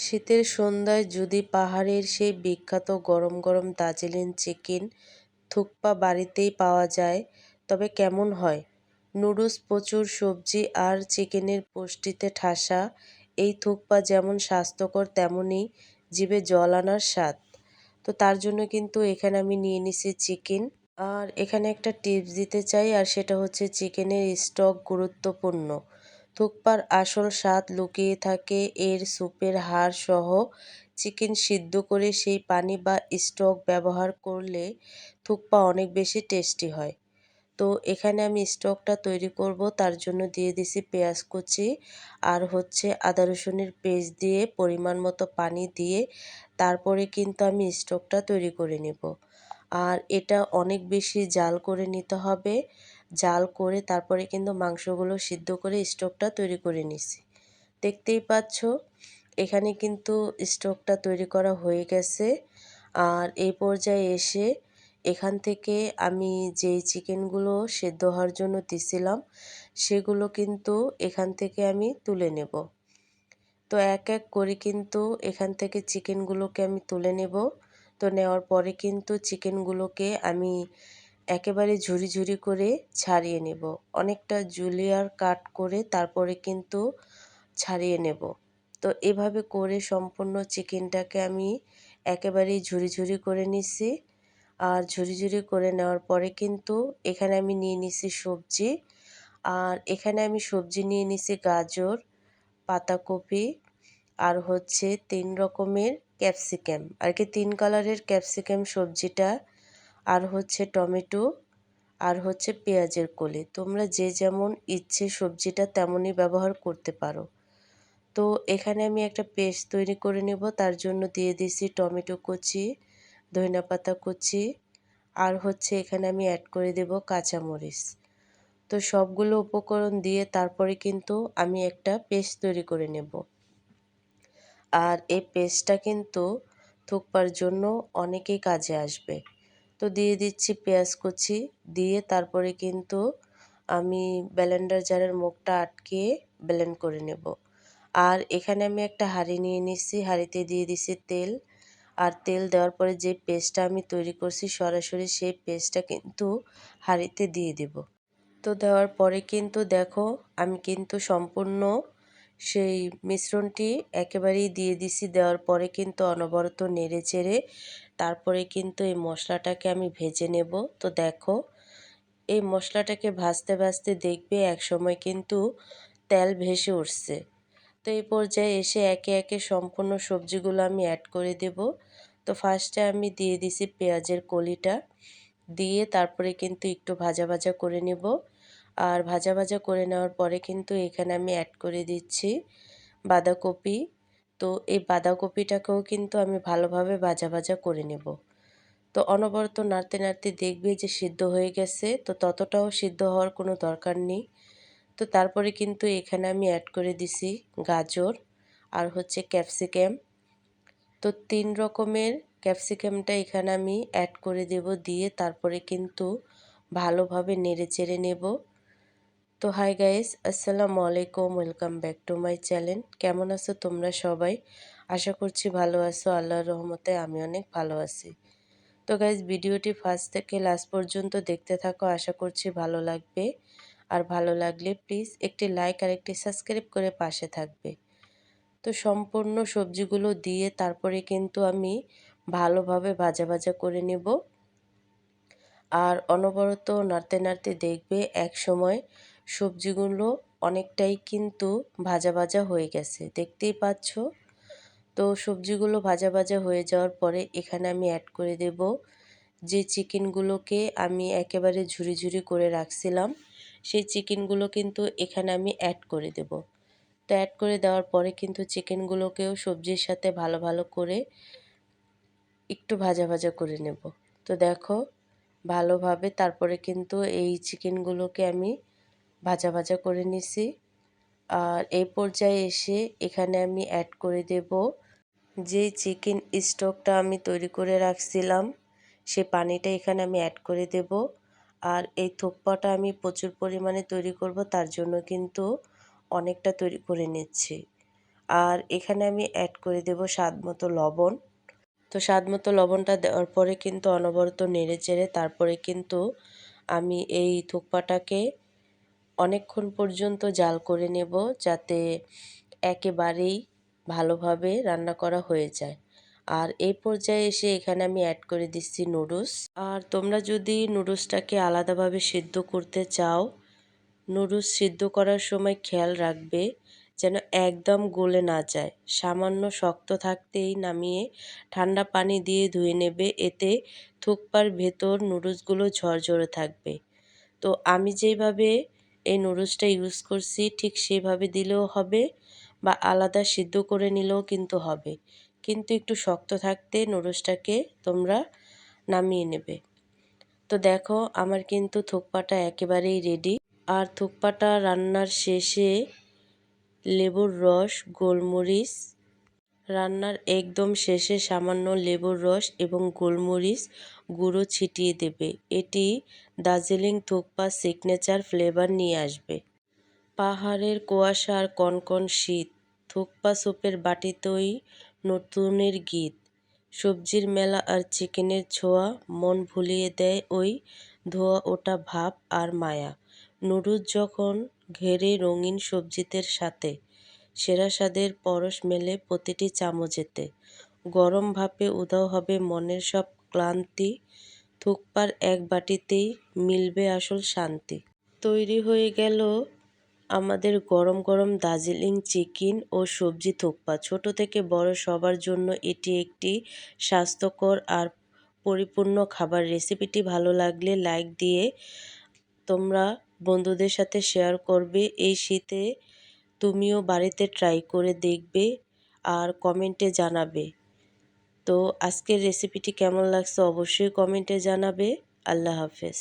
শীতের সন্ধ্যায় যদি পাহাড়ের সেই বিখ্যাত গরম গরম দার্জিলিং চিকেন থুকপা বাড়িতেই পাওয়া যায়, তবে কেমন হয়? নুডলস, প্রচুর সবজি আর চিকেনের পুষ্টিতে ঠাসা, এই থুকপা যেমন স্বাস্থ্যকর তেমনই জিভে জল আনার স্বাদ। তো তার জন্য কিন্তু এখানে আমি নিয়ে নিছি চিকেন। আর এখানে একটা টিপস দিতে চাই, আর সেটা হচ্ছে চিকেনের স্টক গুরুত্বপূর্ণ। থুকপার আসল স্বাদ লুকিয়ে থাকে এর স্যুপের হাড় সহ। চিকেন সিদ্ধ করে সেই পানি বা স্টক ব্যবহার করলে থুকপা অনেক বেশি টেস্টি হয়। তো এখানে আমি স্টকটা তৈরি করব, তার জন্য দিয়ে দিছি পেঁয়াজ কুচি আর হচ্ছে আদা রসুনের পেস্ট দিয়ে পরিমাণ মতো পানি দিয়ে তারপরে কিন্তু আমি স্টকটা তৈরি করে নেব। আর এটা অনেক বেশি জাল করে নিতে হবে। জাল করে তারপরে কিন্তু মাংসগুলো সিদ্ধ করে স্টকটা তৈরি করে নিছি। দেখতেই পাচ্ছ, এখানে কিন্তু স্টকটা তৈরি করা হয়ে গেছে। আর এই পর্যায়ে এসে এখান থেকে আমি যেই চিকেনগুলো সেদ্ধ হওয়ার জন্য দিছিলাম, সেগুলো কিন্তু এখান থেকে আমি তুলে নেব। তো এক এক করে কিন্তু এখান থেকে চিকেনগুলোকে আমি তুলে নেব। তো নেওয়ার পরে কিন্তু চিকেনগুলোকে আমি একেবারে ঝুরি ঝুরি করে ছাড়িয়ে নেব। অনেকটা জুলিয়ার কাট করে তারপরে কিন্তু ছাড়িয়ে নেব। তো এভাবে করে সম্পূর্ণ চিকেনটাকে আমি একেবারেই ঝুরি ঝুরি করে নিছি। আর ঝুরি ঝুরি করে নেওয়ার পরে কিন্তু এখানে আমি নিয়ে নিছি সবজি। আর এখানে আমি সবজি নিয়ে নিছি গাজর, পাতাকপি আর হচ্ছে তিন রকমের ক্যাপসিকাম। আর কি তিন কালারের ক্যাপসিকাম সবজিটা আর হচ্ছে টমেটো, আর হচ্ছে পেঁয়াজের কলি। তোমরা যে যেমন ইচ্ছে সবজিটা তেমনই ব্যবহার করতে পারো। তো এখানে আমি একটা পেস্ট তৈরি করে নেব, তার জন্য দিয়ে দিছি টমেটো কুচি, ধনিয়া পাতা কুচি, আর হচ্ছে এখানে আমি অ্যাড করে দেব কাঁচামরিচ। তো সবগুলো উপকরণ দিয়ে তারপরে কিন্তু আমি একটা পেস্ট তৈরি করে নেব। আর এই পেস্টটা কিন্তু থুকপার জন্য অনেকেই কাজে আসবে। তো দিয়ে দিচ্ছি পেঁয়াজ কুচি। দিয়ে তারপরে কিন্তু আমি ব্লেন্ডার জারের মুখটা আটকে ব্লেন্ড করে নেব। আর এখানে আমি একটা হাঁড়ি নিয়ে নিচ্ছি হাঁড়িতে দিয়ে দিছি তেল। আর তেল দেওয়ার পরে যে পেস্টটা আমি তৈরি করছি, সরাসরি সেই পেস্টটা কিন্তু হাঁড়িতে দিয়ে দেব। তো দেওয়ার পরে কিন্তু দেখো, আমি কিন্তু সম্পূর্ণ সেই মিশ্রণটি একেবারেই দিয়ে দিছি। দেওয়ার পরে কিন্তু অনবরত নেড়ে চেড়ে তারপরে কিন্তু এই মশলাটাকে আমি ভেজে নেব। তো দেখো, এই মশলাটাকে ভাজতে ভাজতে দেখবে এক সময় কিন্তু তেল ভেসে উঠছে। তো এই পর্যায়ে এসে একে একে সম্পূর্ণ সবজিগুলো আমি অ্যাড করে দেব। তো ফার্স্টে আমি দিয়ে দিছি পেঁয়াজের কলিটা। দিয়ে তারপরে কিন্তু একটু ভাজা ভাজা করে নেব। আর ভাজা ভাজা করে নেওয়ার পরে কিন্তু এখানে আমি অ্যাড করে দিচ্ছি বাঁধাকপি। তো এই বাঁধাকপিটাকেও কিন্তু আমি ভালোভাবে ভাজা ভাজা করে নেব। তো অনবরত নাড়তে নাড়তে দেখবে যে সিদ্ধ হয়ে গেছে। তো ততটাও সিদ্ধ হওয়ার কোনো দরকার নেই। তো তারপরে কিন্তু এখানে আমি অ্যাড করে দিছি গাজর আর হচ্ছে ক্যাপসিকাম তো তিন রকমের ক্যাপসিকামটা এখানে আমি অ্যাড করে দেব দিয়ে তারপরে কিন্তু ভালোভাবে নেড়ে চেড়ে নেব। তো হাই গাইস আসসালামু আলাইকুম welcome back to my channel কেমন আছো তোমরা সবাই? আশা করছি ভালো আছো, আল্লাহর রহমতে আমি অনেক ভালো আছি। তো গাইজ ভিডিওটি ফার্স্ট থেকে লাস্ট পর্যন্ত দেখতে থাকো, আশা করছি ভালো লাগবে। আর ভালো লাগলে প্লিজ একটি লাইক আর একটি সাবস্ক্রাইব করে পাশে থাকবে। তো সম্পূর্ণ সবজিগুলো দিয়ে তারপরে কিন্তু আমি ভালোভাবে ভাজা ভাজা করে নেব। আর অনবরত নাড়তে নাড়তে দেখবে এক সময় সবজিগুলো অনেকটাই কিন্তু ভাজা ভাজা হয়ে গেছে। দেখতেই পাচ্ছ? তো সবজিগুলো ভাজা ভাজা হয়ে যাওয়ার পরে এখানে আমি অ্যাড করে দেব যে চিকেনগুলোকে আমি একেবারে ঝুরি ঝুরি করে রাখছিলাম, সেই চিকেনগুলো কিন্তু এখানে আমি অ্যাড করে দেব। তো অ্যাড করে দেওয়ার পরে কিন্তু চিকেনগুলোকেও সবজির সাথে ভালো ভালো করে একটু ভাজা ভাজা করে নেব। তো দেখো, ভালোভাবে তারপরে কিন্তু এই চিকেনগুলোকে আমি ভাজা ভাজা করে নিছি। আর এই পর্যায়ে এসে এখানে আমি অ্যাড করে দেব যে চিকেন স্টকটা আমি তৈরি করে রাখছিলাম, সে পানিটা এখানে আমি অ্যাড করে দেব। আর এই থোপ্পাটা আমি প্রচুর পরিমাণে তৈরি করব, তার জন্য কিন্তু অনেকটা তৈরি করে নিচ্ছি। আর এখানে আমি অ্যাড করে দেব স্বাদ মতো লবণ। তো স্বাদ মতো লবণটা দেওয়ার পরে কিন্তু অনবরত নেড়ে চেড়ে তারপরে কিন্তু আমি এই থুকপাটাকে অনেকক্ষণ পর্যন্ত জাল করে নেব যাতে একেবারেই ভালোভাবে রান্না করা হয়ে যায়। আর এই পর্যায়ে এসে এখানে আমি অ্যাড করে দিচ্ছি নুডলস আর তোমরা যদি নুডলসটাকে আলাদাভাবে সিদ্ধ করতে চাও নুডলস সিদ্ধ করার সময় খেয়াল রাখবে যেন একদম গলে না যায়। সামান্য শক্ত থাকতেই নামিয়ে ঠান্ডা পানি দিয়ে ধুয়ে নেবে, এতে থুকপার ভেতর নুডলসগুলো ঝরঝরে থাকবে। তো আমি যেইভাবে এই নুডলসটা ইউজ করছি, ঠিক সেভাবে দিলেও হবে বা আলাদা সিদ্ধ করে নিলেও কিন্তু হবে। কিন্তু একটু শক্ত থাকতে নুডলসটাকে তোমরা নামিয়ে নেবে। তো দেখো, আমার কিন্তু থুকপাটা একেবারেই রেডি আর থুকপাটা রান্নার শেষে লেবুর রস, গোলমরিচ রান্নার একদম শেষে সামান্য লেবুর রস এবং গোলমরিচ গুঁড়ো ছিটিয়ে দেবে। এটি দার্জিলিং থুকপা সিগনেচার ফ্লেভার নিয়ে আসবে। পাহাড়ের কুয়াশা আর কনকন শীত, থুকপা স্যুপের বাটিতেই নতুনের গীত, সবজির মেলা আর চিকেনের ছোঁয়া মন ভুলিয়ে দেয় ওই ধোয়া ওটা ভাব আর মায়া। নুডলস যখন ঘেরে রঙিন সবজিদের সাথে সেরা স্বাদের পরশ মেলে প্রতিটি চামচেতে। গরম ভাপে উধাও হবে মনের সব ক্লান্তি, থুকপার এক বাটিতেই মিলবে আসল শান্তি। তৈরি হয়ে গেল আমাদের গরম গরম দার্জিলিং চিকেন ও সবজি থুকপা। ছোট থেকে বড় সবার জন্য এটি একটি স্বাস্থ্যকর আর পরিপূর্ণ খাবার। রেসিপিটি ভালো লাগলে লাইক দিয়ে তোমরা বন্ধুদের সাথে শেয়ার করবে। এই শীতে তুমিও বাড়িতে ট্রাই করে দেখবে আর কমেন্টে জানাবে। তো আজকের রেসিপিটি কেমন লাগছে অবশ্যই কমেন্টে জানাবে। আল্লাহ হাফেজ।